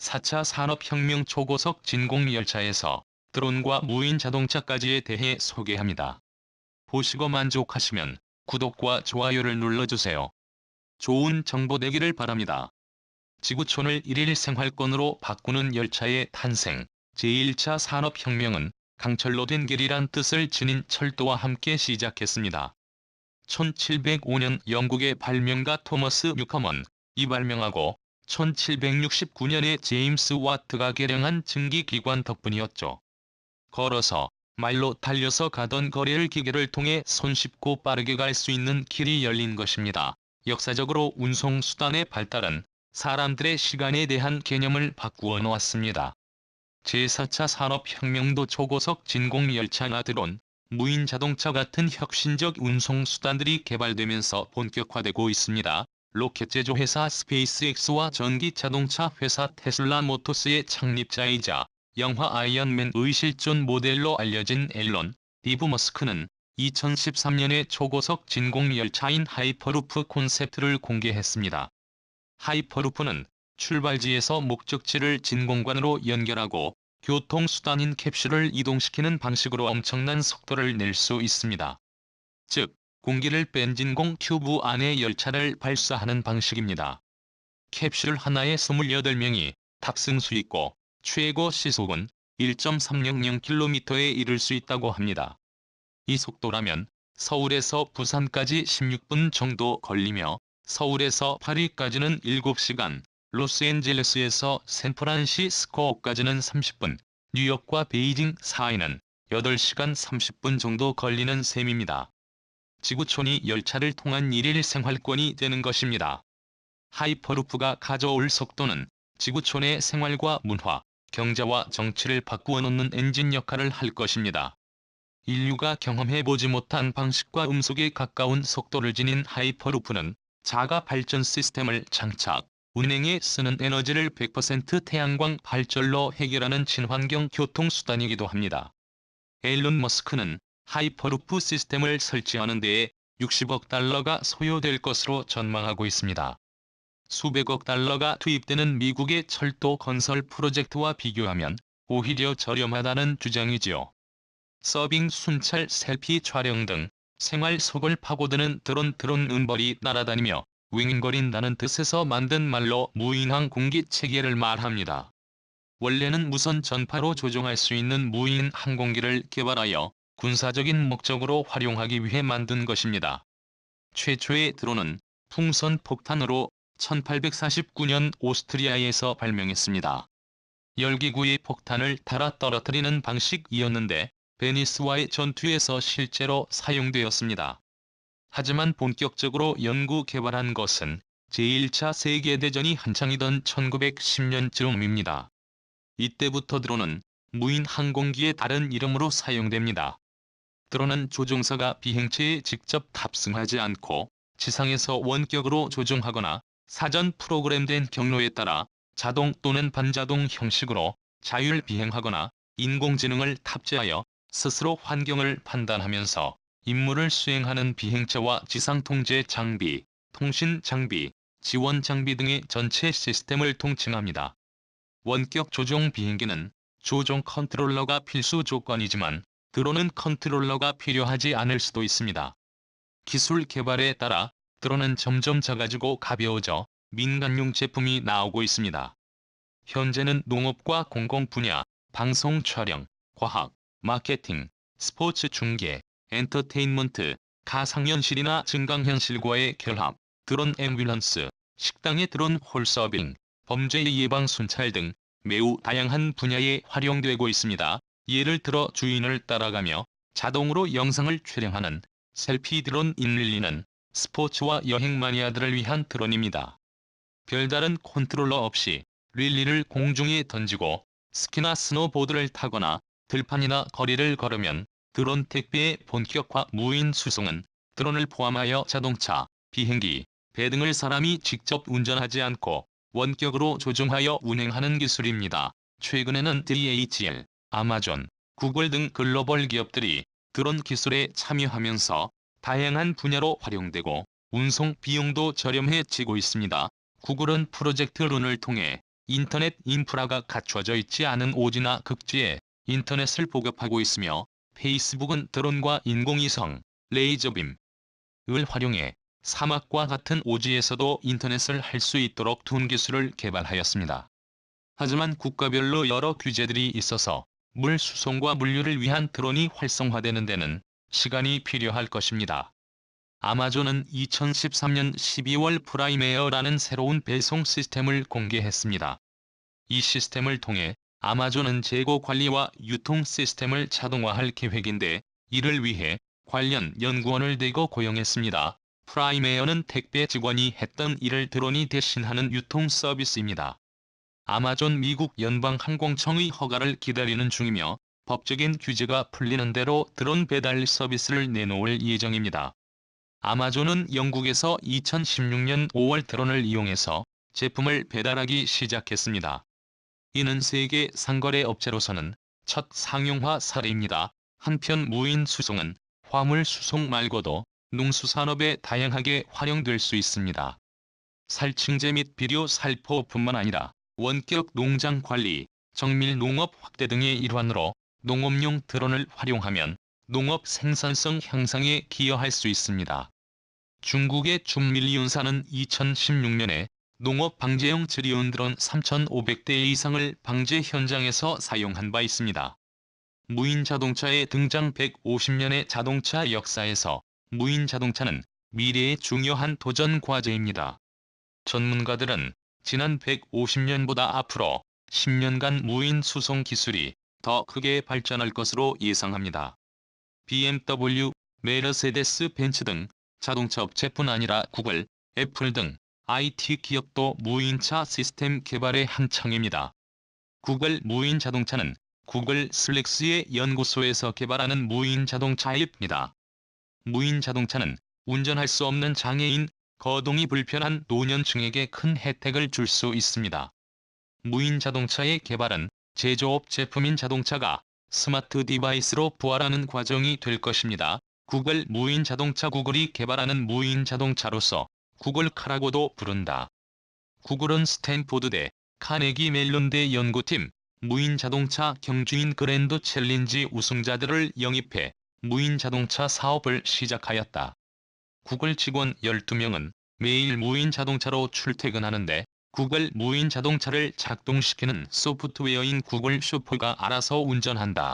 4차 산업혁명 초고속 진공열차에서 드론과 무인 자동차까지에 대해 소개합니다. 보시고 만족하시면 구독과 좋아요를 눌러주세요. 좋은 정보 되기를 바랍니다. 지구촌을 일일 생활권으로 바꾸는 열차의 탄생, 제1차 산업혁명은 강철로 된 길이란 뜻을 지닌 철도와 함께 시작했습니다. 1705년 영국의 발명가 토머스 뉴커먼, 이 발명하고 1769년에 제임스 와트가 개량한 증기기관 덕분이었죠. 걸어서, 말로 달려서 가던 거리를 기계를 통해 손쉽고 빠르게 갈 수 있는 길이 열린 것입니다. 역사적으로 운송수단의 발달은 사람들의 시간에 대한 개념을 바꾸어 놓았습니다. 제4차 산업혁명도 초고속 진공열차나 드론, 무인 자동차 같은 혁신적 운송수단들이 개발되면서 본격화되고 있습니다. 로켓 제조 회사 스페이스X와 전기 자동차 회사 테슬라 모터스의 창립자이자 영화 아이언맨의 실존 모델로 알려진 앨런 디브 머스크는 2013년에 초고속 진공열차인 하이퍼루프 콘셉트를 공개했습니다. 하이퍼루프는 출발지에서 목적지를 진공관으로 연결하고 교통수단인 캡슐을 이동시키는 방식으로 엄청난 속도를 낼 수 있습니다. 즉, 공기를 뺀 진공 튜브 안에 열차를 발사하는 방식입니다. 캡슐 하나에 28명이 탑승 수 있고 최고 시속은 1.300km에 이를 수 있다고 합니다. 이 속도라면 서울에서 부산까지 16분 정도 걸리며 서울에서 파리까지는 7시간, 로스앤젤레스에서 샌프란시스코까지는 30분, 뉴욕과 베이징 사이는 8시간 30분 정도 걸리는 셈입니다. 지구촌이 열차를 통한 일일 생활권이 되는 것입니다. 하이퍼루프가 가져올 속도는 지구촌의 생활과 문화, 경제와 정치를 바꾸어 놓는 엔진 역할을 할 것입니다. 인류가 경험해보지 못한 방식과 음속에 가까운 속도를 지닌 하이퍼루프는 자가 발전 시스템을 장착, 운행에 쓰는 에너지를 100% 태양광 발전로 해결하는 친환경 교통수단이기도 합니다. 앨런 머스크는 하이퍼루프 시스템을 설치하는 데에 60억 달러가 소요될 것으로 전망하고 있습니다. 수백억 달러가 투입되는 미국의 철도 건설 프로젝트와 비교하면 오히려 저렴하다는 주장이지요. 서빙 순찰 셀피 촬영 등 생활 속을 파고드는 드론 드론 은벌이 날아다니며 윙윙거린다는 뜻에서 만든 말로 무인항 공기 체계를 말합니다. 원래는 무선 전파로 조종할 수 있는 무인 항공기를 개발하여 군사적인 목적으로 활용하기 위해 만든 것입니다. 최초의 드론은 풍선 폭탄으로 1849년 오스트리아에서 발명했습니다. 열기구의 폭탄을 달아 떨어뜨리는 방식이었는데 베니스와의 전투에서 실제로 사용되었습니다. 하지만 본격적으로 연구 개발한 것은 제1차 세계대전이 한창이던 1910년쯤입니다. 이때부터 드론은 무인 항공기의 다른 이름으로 사용됩니다. 드론은 조종사가 비행체에 직접 탑승하지 않고 지상에서 원격으로 조종하거나 사전 프로그램된 경로에 따라 자동 또는 반자동 형식으로 자율 비행하거나 인공지능을 탑재하여 스스로 환경을 판단하면서 임무를 수행하는 비행체와 지상 통제 장비, 통신 장비, 지원 장비 등의 전체 시스템을 통칭합니다. 원격 조종 비행기는 조종 컨트롤러가 필수 조건이지만 드론은 컨트롤러가 필요하지 않을 수도 있습니다. 기술 개발에 따라 드론은 점점 작아지고 가벼워져 민간용 제품이 나오고 있습니다. 현재는 농업과 공공 분야, 방송 촬영, 과학, 마케팅, 스포츠 중계, 엔터테인먼트, 가상현실이나 증강현실과의 결합, 드론 앰뷸런스, 식당의 드론 홀서빙, 범죄 예방 순찰 등 매우 다양한 분야에 활용되고 있습니다. 예를 들어 주인을 따라가며 자동으로 영상을 촬영하는 셀피 드론 인릴리는 스포츠와 여행 마니아들을 위한 드론입니다. 별다른 컨트롤러 없이 릴리를 공중에 던지고 스키나 스노보드를 타거나 들판이나 거리를 걸으면 드론 택배의 본격화 무인 수송은 드론을 포함하여 자동차, 비행기, 배 등을 사람이 직접 운전하지 않고 원격으로 조종하여 운행하는 기술입니다. 최근에는 DHL, 아마존, 구글 등 글로벌 기업들이 드론 기술에 참여하면서 다양한 분야로 활용되고 운송 비용도 저렴해지고 있습니다. 구글은 프로젝트 룬을 통해 인터넷 인프라가 갖춰져 있지 않은 오지나 극지에 인터넷을 보급하고 있으며 페이스북은 드론과 인공위성, 레이저빔, 을 활용해 사막과 같은 오지에서도 인터넷을 할 수 있도록 둔 기술을 개발하였습니다. 하지만 국가별로 여러 규제들이 있어서 물 수송과 물류를 위한 드론이 활성화되는 데는 시간이 필요할 것입니다. 아마존은 2013년 12월 프라임에어라는 새로운 배송 시스템을 공개했습니다. 이 시스템을 통해 아마존은 재고 관리와 유통 시스템을 자동화할 계획인데 이를 위해 관련 연구원을 대거 고용했습니다. 프라임에어는 택배 직원이 했던 일을 드론이 대신하는 유통 서비스입니다. 아마존 미국 연방항공청의 허가를 기다리는 중이며 법적인 규제가 풀리는 대로 드론 배달 서비스를 내놓을 예정입니다. 아마존은 영국에서 2016년 5월 드론을 이용해서 제품을 배달하기 시작했습니다. 이는 세계 상거래 업체로서는 첫 상용화 사례입니다. 한편 무인 수송은 화물 수송 말고도 농수산업에 다양하게 활용될 수 있습니다. 살충제 및 비료 살포뿐만 아니라 원격 농장 관리, 정밀 농업 확대 등의 일환으로 농업용 드론을 활용하면 농업 생산성 향상에 기여할 수 있습니다. 중국의 준밀리온사는 2016년에 농업 방제용 지리온 드론 3,500대 이상을 방제 현장에서 사용한 바 있습니다. 무인 자동차의 등장 150년의 자동차 역사에서 무인 자동차는 미래의 중요한 도전 과제입니다. 전문가들은 지난 150년보다 앞으로 10년간 무인 수송 기술이 더 크게 발전할 것으로 예상합니다. BMW, 메르세데스 벤츠 등 자동차 업체뿐 아니라 구글, 애플 등 IT 기업도 무인차 시스템 개발에 한창입니다. 구글 무인 자동차는 구글 슬랙스의 연구소에서 개발하는 무인 자동차입니다. 무인 자동차는 운전할 수 없는 장애인, 거동이 불편한 노년층에게 큰 혜택을 줄 수 있습니다. 무인 자동차의 개발은 제조업 제품인 자동차가 스마트 디바이스로 부활하는 과정이 될 것입니다. 구글 무인 자동차 구글이 개발하는 무인 자동차로서 구글 카라고도 부른다. 구글은 스탠포드대, 카네기 멜론대 연구팀, 무인 자동차 경주인 그랜드 챌린지 우승자들을 영입해 무인 자동차 사업을 시작하였다. 구글 직원 12명은 매일 무인 자동차로 출퇴근하는데 구글 무인 자동차를 작동시키는 소프트웨어인 구글 슈퍼가 알아서 운전한다.